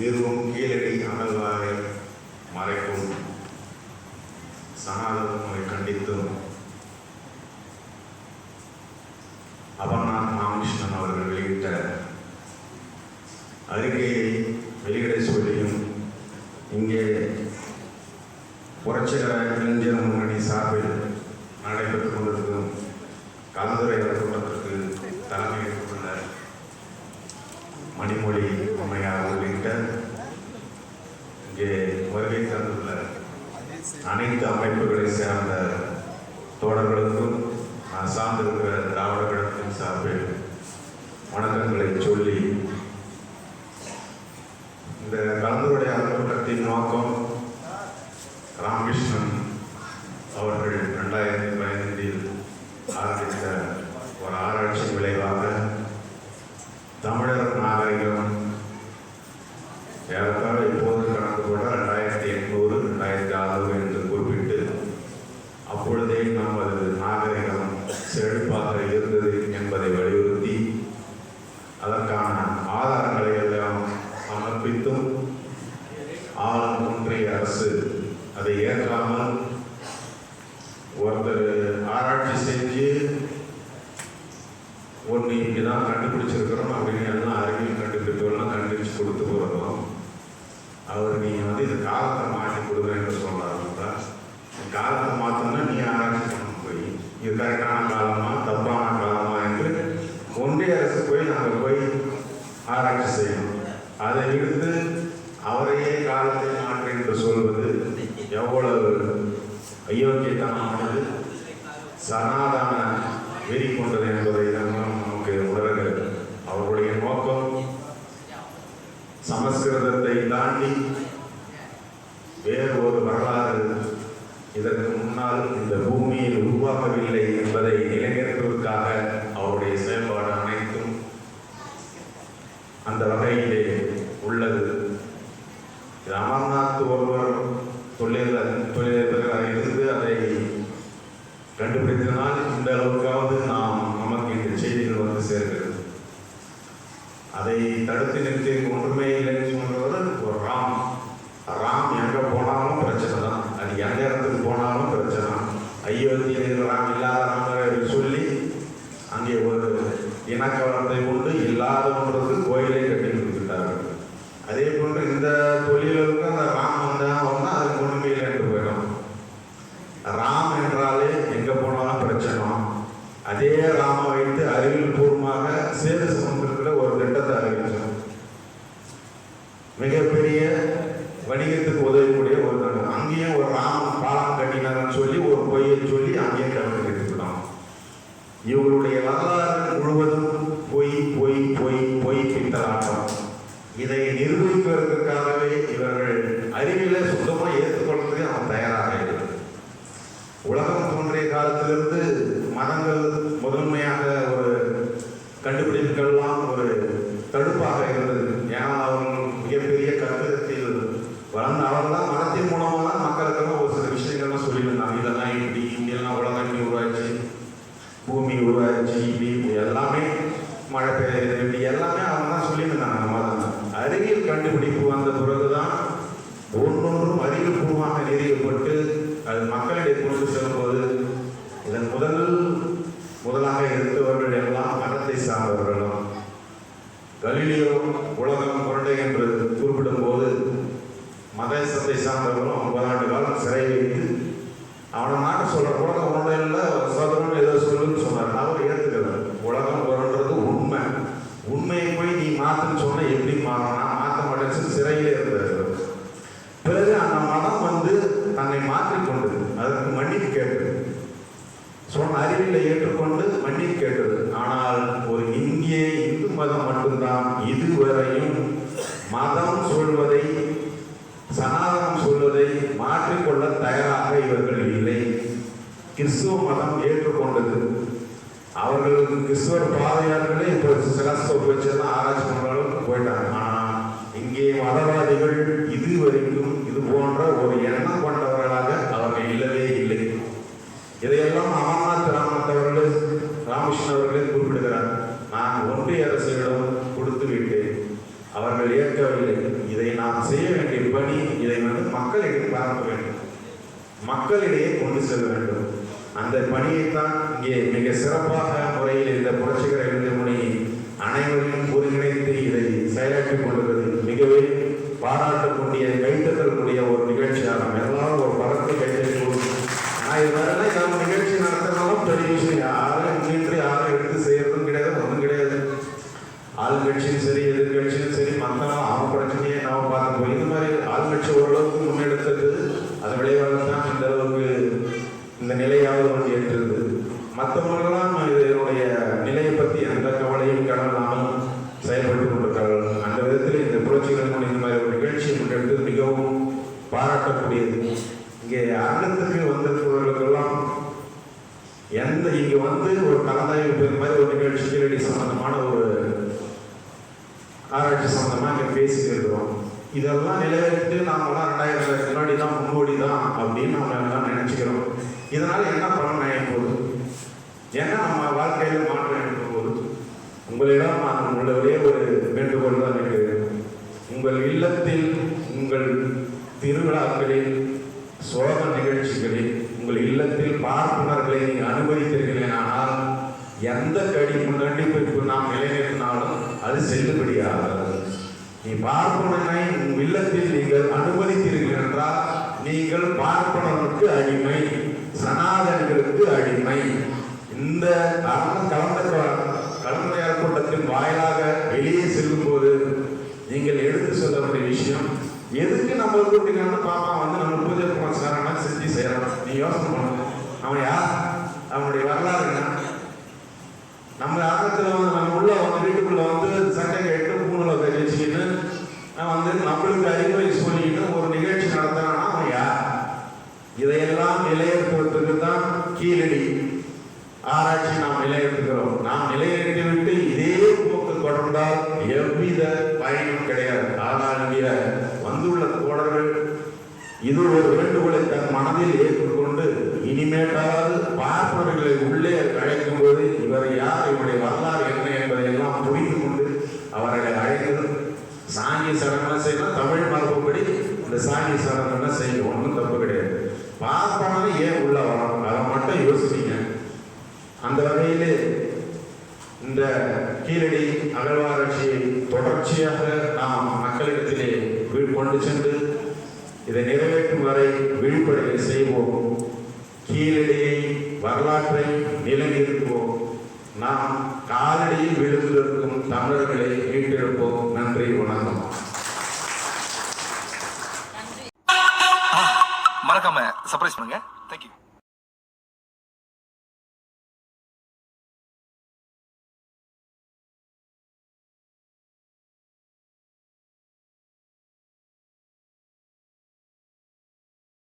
நிறுவும் கீழடி அகழ்வாரை மறைக்கும். சனாதனமுறை கண்டித்தும் இங்கே வருகை தந்துள்ள அனைத்து அமைப்புகளை சேர்ந்த தோழர்களுக்கும் நான் சார்ந்திருக்கிற திராவிடர்களுக்கும் சார்பில் வணக்கங்களை சொல்லி இந்த கலந்துரையாடல் கூட்டத்தின் நோக்கம் ராமகிருஷ்ணன் அவர்கள் ரெண்டாயிரத்தி பதினைந்தில் ஆரம்பித்த சனாதன வெறி கொண்டது என்பதை இதெல்லாம் நமக்கு உணர்கிறது அவர்களுடைய நோக்கம் சமஸ்கிருதத்தை தாண்டி வேறு ஒரு வரலாறு. இதற்கு முன்னால் இந்த பூமியில் உருவாகவில்லை. இனக்கவனத்தை உண்டு இல்லாத ஒன்று இதை நிரூபிப்பதற்காகவே இவர்கள் அறிவில சுத்தமாக அந்த மனம் வந்து தன்னை மாற்றிக்கொண்டது. அதற்கு மன்னிப்பு கேட்டது. சொன்ன அறிவில் ஏற்றுக்கொண்டு மன்னிப்பு கேட்டது. ஆனால் ஒரு இங்கே இந்து மதம் மட்டும்தான் இதுவரையும் மதம் சொல்வதை சனாதனம் சொல்வதை மாற்றிக்கொள்ள தயாராக இவர்கள் இல்லை. கிறிஸ்துவ மதம் ஏற்றுக்கொண்டது. அவர்களுக்கு கிறிஸ்துவ பாதையாளர்களே இப்போ சிலாஸ்கோப் வச்சு ஆராய்ச்சி பண்ணுறவங்களுக்கு போயிட்டாங்க. ஆனால் இங்கே மதவாதிகள் இதுவரைக்கும் இது போன்ற ஒரு எண்ணம் கொண்டவர்களாக அவர்கள் இல்லவே இல்லை. இதையெல்லாம் அமர்நாத் ராமத் அவர்கள் ராமகிருஷ்ணன் அவர்களே குறிப்பிடுகிறார். நான் ஒன்றிய அரசுகளிடம் கொடுத்து விட்டேன் அவர்கள் ஏற்கவில்லை. இதை நாம் செய்ய வேண்டிய பணி இதை வந்து மக்களிடம் பரப்ப வேண்டும். மக்களிடையே கொண்டு செல்ல வேண்டும். அந்த பணியைத்தான் இங்கே மிக சிறப்பாக முறையில் இந்த புரட்சிகர எழுந்தமொழி அனைவரையும் ஆளுங்கட்சியும் சரி எதிர்கட்சியும் சரி மற்றவங்க அவன் பிரச்சனையே நாம் பார்த்து போய் இந்த மாதிரி ஆளுங்கட்சி ஓரளவுக்கு முன்னெடுத்தது அது விளைவாக தான் இந்த அளவுக்கு இந்த நிலையாவது வந்து ஏற்றது மற்றவர்களெல்லாம் இதனுடைய நிலையை பற்றி எந்த கவலையும் கடலாமல் செயல்பட்டு கொண்டிருக்கிறார்கள். அந்த விதத்தில் இந்த புரட்சிகள் இந்த மாதிரி ஒரு நிகழ்ச்சியை முன்னெடுத்து மிகவும் பாராட்டக்கூடியது. இங்கே அரங்கத்துக்கு வந்திருக்கிறவர்களுக்கெல்லாம் எந்த இங்கே வந்து ஒரு கலந்தாய்வு பேர் மாதிரி ஒரு நிகழ்ச்சி சம்பந்தமான ஒரு ஆராய்ச்சி சம்பந்தமா இங்க பேசிட்டு இருக்கிறோம் இதெல்லாம் நிலைநிறுத்தி நாமெல்லாம் ரெண்டாயிரம் முன்னாடி தான் முன்னோடி தான் அப்படின்னு நம்ம எல்லாம் நினைச்சுக்கிறோம். இதனால் என்ன பலன் ஆகிய போது ஏன்னா நம்ம வாழ்க்கையில் மாற்றம் எடுக்கும் போது உங்களிடம் நான் உள்ளவரே ஒரு வேண்டுகோள் தான் இருக்கு உங்கள் இல்லத்தில் உங்கள் திருவிழாக்களில் சோக நிகழ்ச்சிகளில் உங்கள் இல்லத்தில் பார்ப்பனர்களை நீங்கள் அனுமதித்தீர்கள் ஆனால் எந்த கடி முன்னடிப்பிற்கு நாம் நிலைநிறுத்தினாலும் அது செல்லுபடியாகாது. நீ பார்ப்பனனை உன் இல்லத்தில் நீங்கள் அனுமதித்தீர்கள் என்றால் நீங்கள் பார்ப்பனனுக்கு அடிமை சனாதனர்களுக்கு அடிமை. இந்த கலந்த கலந்த கலந்துரையாடல் கூட்டத்தின் வாயிலாக வெளியே செல்லும் போது நீங்கள் எடுத்து சொல்ல வேண்டிய விஷயம் எதுக்கு நம்ம கூட்டிங்கன்னா பாப்பா வந்து நம்ம பூஜை புனஸ்காரம் செஞ்சு செய்யறான் நீ யோசனை பண்ணு அவன் யார் அவனுடைய வரலாறு என்ன நம்ம ஆரம்பத்தில் வந்து நம்ம உள்ள வந்து வீட்டுக்குள்ள வந்து சட்டை கேட்டு பூணில் கை வச்சுக்கிட்டு அவன் வந்து நம்மளுக்கு அறிவுரை சொல்லிக்கிட்டு ஒரு நிகழ்ச்சி நடத்துறான்னா அவன் யார்? இதையெல்லாம் நிலையேற்றுவதற்கு தான் கீழடி ஆராய்ச்சி நாம் நிலையெடுக்கிறோம் நாம் நிலையெடுத்து விட்டு இதே போக்கு தொடர்ந்தால் எவ்வித பயனும் கிடையாது. ஆனால் இங்கே வந்துள்ள தோழர்கள் இது ஒரு வேண்டுகோளை தன் மனதில் ஏற்றுக்கொண்டு இனிமேட்டாவது பார்ப்பவர்களை உள்ளே அழைக்கும் போது இவர் யார் இவருடைய வரலாறு என்ன என்பதை எல்லாம் புரிந்து கொண்டு அவர்களை அழைத்து சாங்கிய சடங்கெல்லாம் செய்யணும். தமிழ் மரபுப்படி இந்த சாங்கிய சடங்கெல்லாம் செய்யும் ஒன்றும் தப்பு கிடையாது. பார்ப்பவனை ஏன் உள்ள வரணும்? அதை மட்டும் யோசிப்பீங்க. அந்த வகையில் இந்த கீழடி அகழ்வாராய்ச்சியை தொடர்ச்சியாக நாம் மக்களிடத்திலே கொண்டு சென்று இதை நிறைவேற்றும் வரை விழிப்படையை செய்வோம். கீழடியை வரலாற்றை நிலைநிறுத்துவோம். நாம் காலடியில் விழுந்திருக்கும் தமிழர்களை மீட்டெடுப்போம். நன்றி வணக்கம் மறக்காம சர்ப்ரைஸ் பண்ணுங்க. தேங்க்யூ